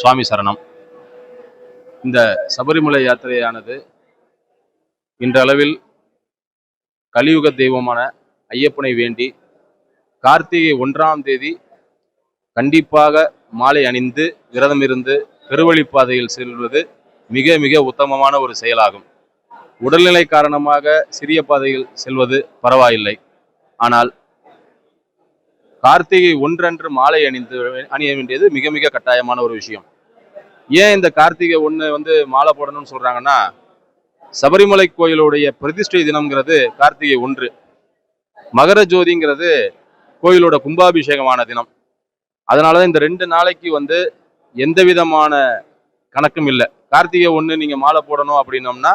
சுவாமி சரணம். இந்த சபரிமலை யாத்திரையானது இன்றளவில் கலியுக தெய்வமான ஐயப்பனை வேண்டி கார்த்திகை ஒன்றாம் தேதி கண்டிப்பாக மாலை அணிந்து விரதம் இருந்து பெருவழிப்பாதையில் செல்வது மிக மிக உத்தமமான ஒரு செயலாகும். உடல்நிலை காரணமாக சிறிய பாதையில் செல்வது பரவாயில்லை. ஆனால் கார்த்திகை ஒன்றன்று மாலை அணிந்து அணிய வேண்டியது மிக மிக கட்டாயமான ஒரு விஷயம். ஏன் இந்த கார்த்திகை ஒன்று வந்து மாலை போடணும்னு சொல்றாங்கன்னா சபரிமலை கோயிலுடைய பிரதிஷ்டை தினம்ங்கிறது கார்த்திகை ஒன்று. மகர ஜோதிங்கிறது கோயிலோட கும்பாபிஷேகமான தினம். அதனால தான் இந்த ரெண்டு நாளைக்கு வந்து எந்த விதமான கணக்கும் இல்லை. கார்த்திகை ஒன்று நீங்கள் மாலை போடணும் அப்படின்னோம்னா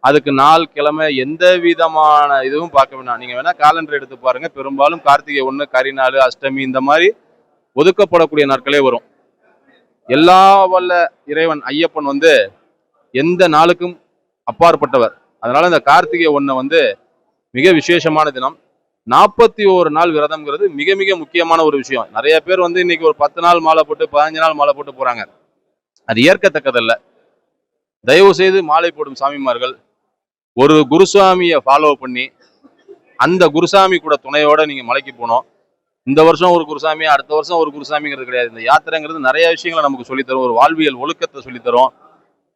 அதுக்கு நாள் கிழமை எந்த விதமான இதுவும் பார்க்க வேணாம். நீங்க வேணா காலண்டர் எடுத்து பாருங்க. பெரும்பாலும் கார்த்திகை ஒன்று கரிநாள் அஷ்டமி இந்த மாதிரி ஒதுக்கப்படக்கூடிய நாட்களே வரும். எல்லா வல்ல இறைவன் ஐயப்பன் வந்து எந்த நாளுக்கும் அப்பாற்பட்டவர். அதனால இந்த கார்த்திகை ஒன்றை வந்து மிக விசேஷமான தினம். நாற்பத்தி ஓரு நாள் விரதம்ங்கிறது மிக மிக முக்கியமான ஒரு விஷயம். நிறைய பேர் வந்து இன்னைக்கு ஒரு பத்து நாள் மாலை போட்டு பதினஞ்சு நாள் மாலை போட்டு போறாங்க. அது ஏற்கத்தக்கதல்ல. தயவு செய்து மாலை போடும் சாமிமார்கள் ஒரு குருசாமியை ஃபாலோ பண்ணி அந்த குருசாமி கூட துணையோட நீங்கள் மலைக்கு போகணும் இந்த வருஷம் ஒரு குருசாமி அடுத்த வருஷம் ஒரு குருசாமிங்கிறது கிடையாது. இந்த யாத்திரைங்கிறது நிறைய விஷயங்களை நமக்கு சொல்லித்தரும். ஒரு வாழ்வியல் ஒழுக்கத்தை சொல்லித்தரும்.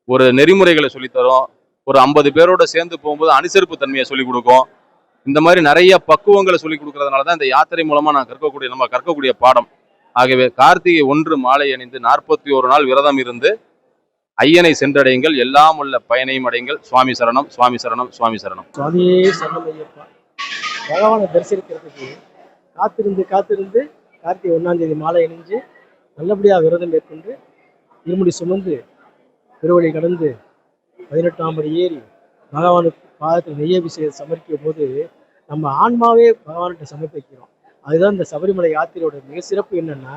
ஒரு நெறிமுறைகளை சொல்லித்தரும். ஒரு ஐம்பது பேரோட சேர்ந்து போகும்போது அனுசரிப்பு தன்மையை சொல்லிக் கொடுக்கும். இந்த மாதிரி நிறைய பக்குவங்களை சொல்லிக் கொடுக்கறதுனால தான் இந்த யாத்திரை மூலமாக நான் கற்கக்கூடிய நம்ம கற்கக்கூடிய பாடம். ஆகவே கார்த்திகை ஒன்று மாலை அணிந்து நாற்பத்தி ஒரு நாள் விரதம் இருந்து ஐயனை சென்றடையுங்கள் எல்லாம் உள்ள பயனையும் அடையுங்கள். சுவாமி சரணம் சுவாமி சரணம் சுவாமி சரணம். சுவாமியே சரணம் ஐயப்பா. பகவானை தரிசனிக்கிறதுக்கு காத்திருந்து காத்திருந்து கார்த்திகை ஒன்றாம் தேதி மாலை இணைஞ்சு நல்லபடியாக விரதம் மேற்கொண்டு இருமுடி சுமந்து திருவழி கடந்து பதினெட்டாம் படி ஏறி பகவானுக்கு பாதத்தில் நெய்யபிஷேகம் சமர்ப்பிக்கும் போது நம்ம ஆன்மாவே பகவான்கிட்ட சமர்ப்பிக்கிறோம். அதுதான் இந்த சபரிமலை யாத்திரையோட மிக சிறப்பு என்னன்னா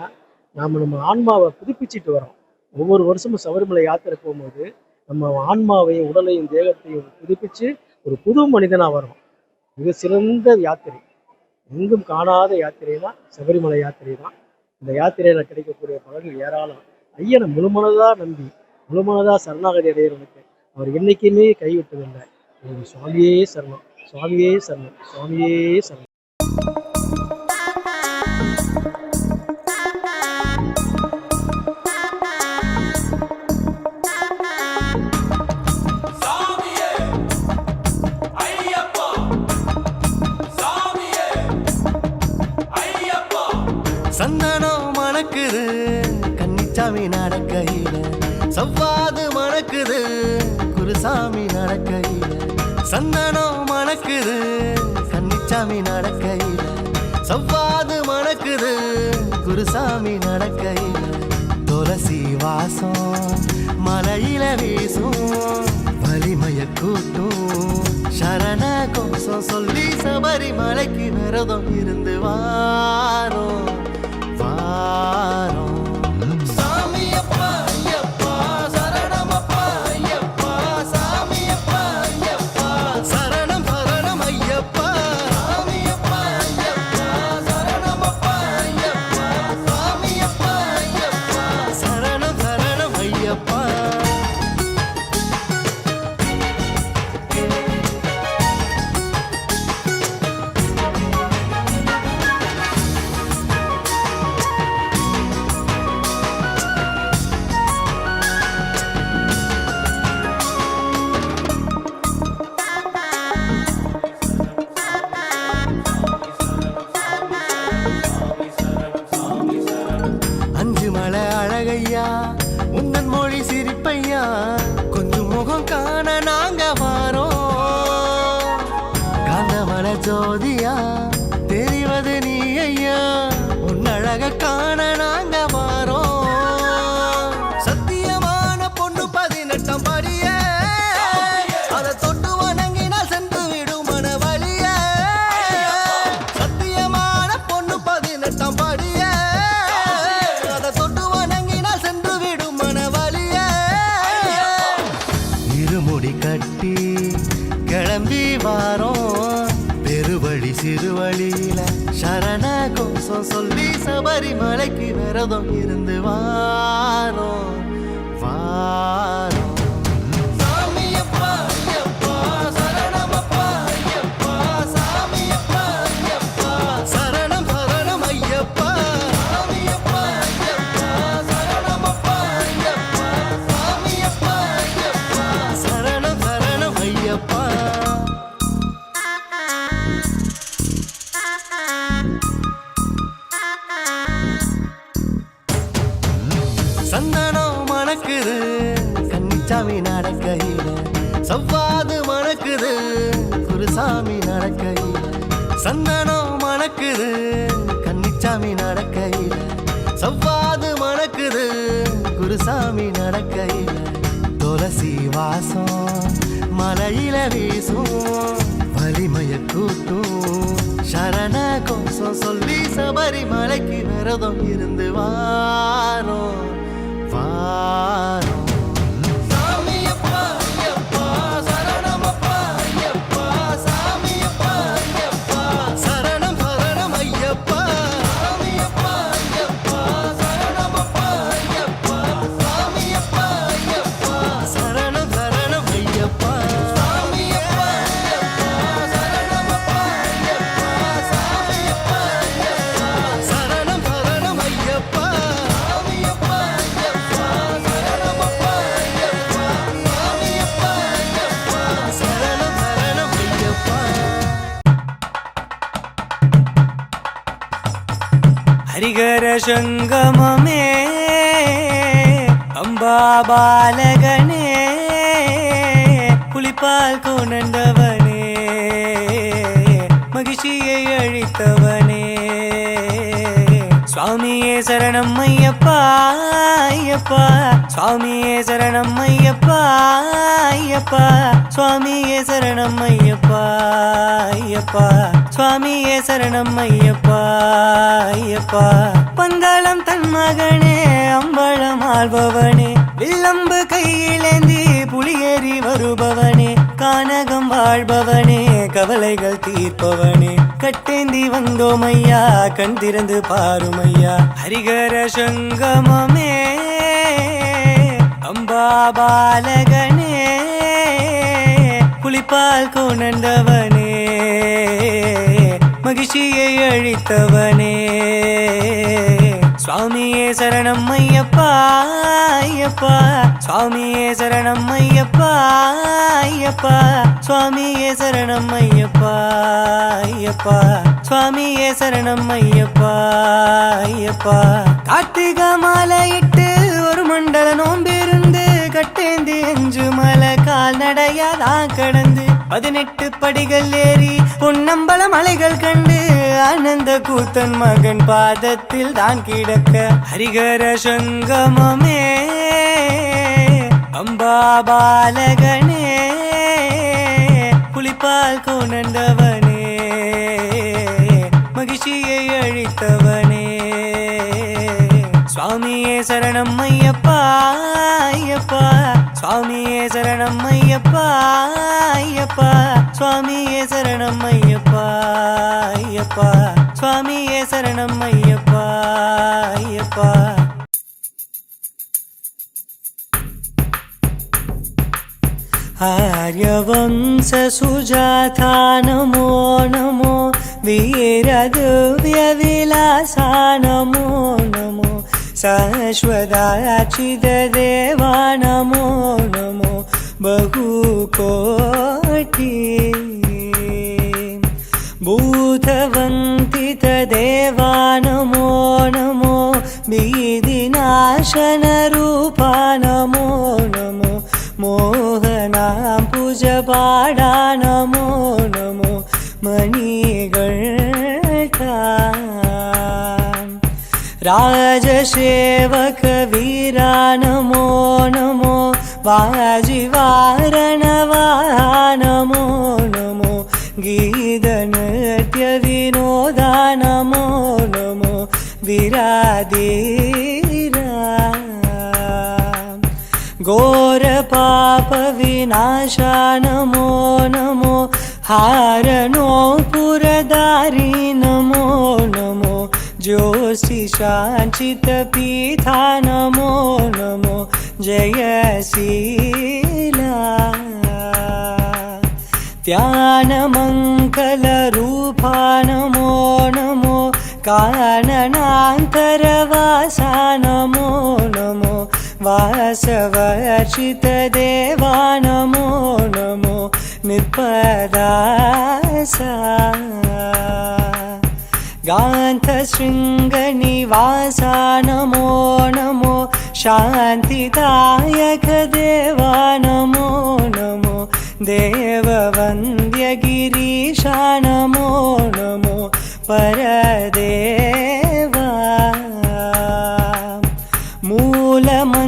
நாம் நம்ம ஆன்மாவை புதுப்பிச்சிட்டு வரோம். ஒவ்வொரு வருஷமும் சபரிமலை யாத்திரை போகும்போது நம்ம ஆன்மாவையும் உடலையும் தேகத்தையும் புதுப்பிச்சு ஒரு புது மனிதனாக வரும் மிக சிறந்த யாத்திரை. எங்கும் காணாத யாத்திரை தான் சபரிமலை யாத்திரை தான் இந்த யாத்திரையில் கிடைக்கக்கூடிய பலன்கள் ஏராளம். ஐயனை முழுமனதாக நம்பி முழுமனதாக சரணாகதி அடைகிறவனுக்கு அவர் என்னைக்குமே கைவிட்டதில்லை. சுவாமியே சரணம் சுவாமியே சரணம் சுவாமியே சரணம். குருசாமி நடக்கையில சவ்வாது மணக்குது. குருசாமி நடக்கையில சந்தனம் மணக்குது. கன்னிச்சாமி நடக்கையில சவ்வாது மணக்குது. குருசாமி நடக்கையில துளசி வாசம் மலையில வீசும் வலிமைய கூட்டும். சரண கோசம் சொல்லி சபரிமலைக்கு விரதம் இருந்து வாரோம் வாரோம். கிளம்பி வாரோம். பெருவழி சிறுவழியில சரண கோஷம் சொல்லி சபரிமலைக்கு விரதம் இருந்து வாரோம். வாரோம். குருசாமி நடக்கையில. சவ்வாது மணக்குது குருசாமி நடக்கையில. சந்தனம் மணக்குது கன்னிச்சாமி நடக்கையில. சவ்வாது மணக்குது குருசாமி நடக்கையில. துளசி வாசம் மலையில வீசும் வலிமைய கூட்டும். சரண கோசம் சொல்லி சபரிமலைக்கு விரதம் இருந்து வாரோம். வாரோம். ஹரிகர சங்கமமே. அம்பா பாலகனே புலிப்பால் கொண்டவனே மகிழ்ச்சியை அழித்தவனே. சுவாமியே சரணம் ஐயப்பா ஐயப்பா. சுவாமியே சரணம் ஐயப்பா ஐயப்பா. சுவாமியே சரணம் ஐயப்பா ஐயப்பா. சுவாமியே சரணம் ஐயப்பா ஐயப்பா. பங்காளம் தன் மகனே அம்பலம் ஆள்பவனே. வில்லம்பு கையிலேந்தி புலியேறி வருபவனே. கானகம் வாழ்பவனே கவலைகள் தீர்ப்பவனே. கட்டேந்தி வந்தோம் ஐயா கண் திறந்து பாருமையா. ஹரிகர சங்கமமே அம்பா பாலகனே. புலிப்பால் கொண்டவனே மகிழ்ச்சியை அழித்தவனே. சுவாமியே சரணம் ஐயப்பா ஐயப்பா. சுவாமியே சரணம் ஐயப்பா ஐயப்பா. சுவாமியே சரணம் ஐயப்பா ஐயப்பா. சுவாமியே சரணம் ஐயப்பா ஐயப்பா. கார்த்திகை மாலையிட்டு ஒரு மண்டல நோம்பிருந்து கட்டேந்து அஞ்சு மலை கால்நடையா தான் கடந்து பதினெட்டு படிகள் ஏறி பொன்னம்பல மலைகள் கண்டு ஆனந்த கூத்தன் மகன் பாதத்தில் தான் கிடக்க. ஹரிகர சங்கமமே அம்பா பாலகனே புலிப்பால் கொண்டவனே மகிழ்ச்சியை அழித்தவனே. சுவாமியே சரணம் ஐயப்பா சுவாமியே சரணம் ஐயப்பா ஐயப்பா சுவாமியே சரணம் ஐயப்பா ஐயப்பா சுவாமியே சரணம் ஐயப்பா ஐயப்பா आर्यवंशसुजाता नमो नमो वीरदिव्यविलासा नमो नमो शाश्वदाचिददेवा नमो नमो बहुकोटि। भूतवन्तितदेवा नमो नमो बीदिनाशनरूपा नमो नमो मोहनां पूजपाडा नमो नमो मणिगणा राजसेवकवीरा नमो नमो वाजिवारणवा नमो नमो गीतनृत्यविनोदा नमो नमो विराधीरा घोरपापविनाशा नमो नमो हारणो पुरदारी ज्योतिषाञ्चितपीठा नमो नमो जयशीला ध्यानमङ्गलरूपा नमो नमो काननान्तरवासा नमो नमो वासवर्षितदेवा नमो नमो निपदासा गान्धशृङ्गनिवासा नमो नमो शान्तिदायकदेवा नमो नमो देववन्द्यगिरीशा नमो नमो परदेवा। मूलमन्त्रस्वरूपा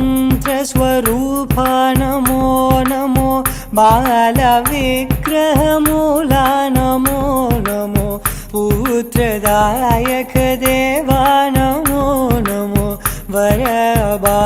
नमो नमो बालविग्रहमूला नमो नमो पुत्रदायकदेवा नमो नमो वरबा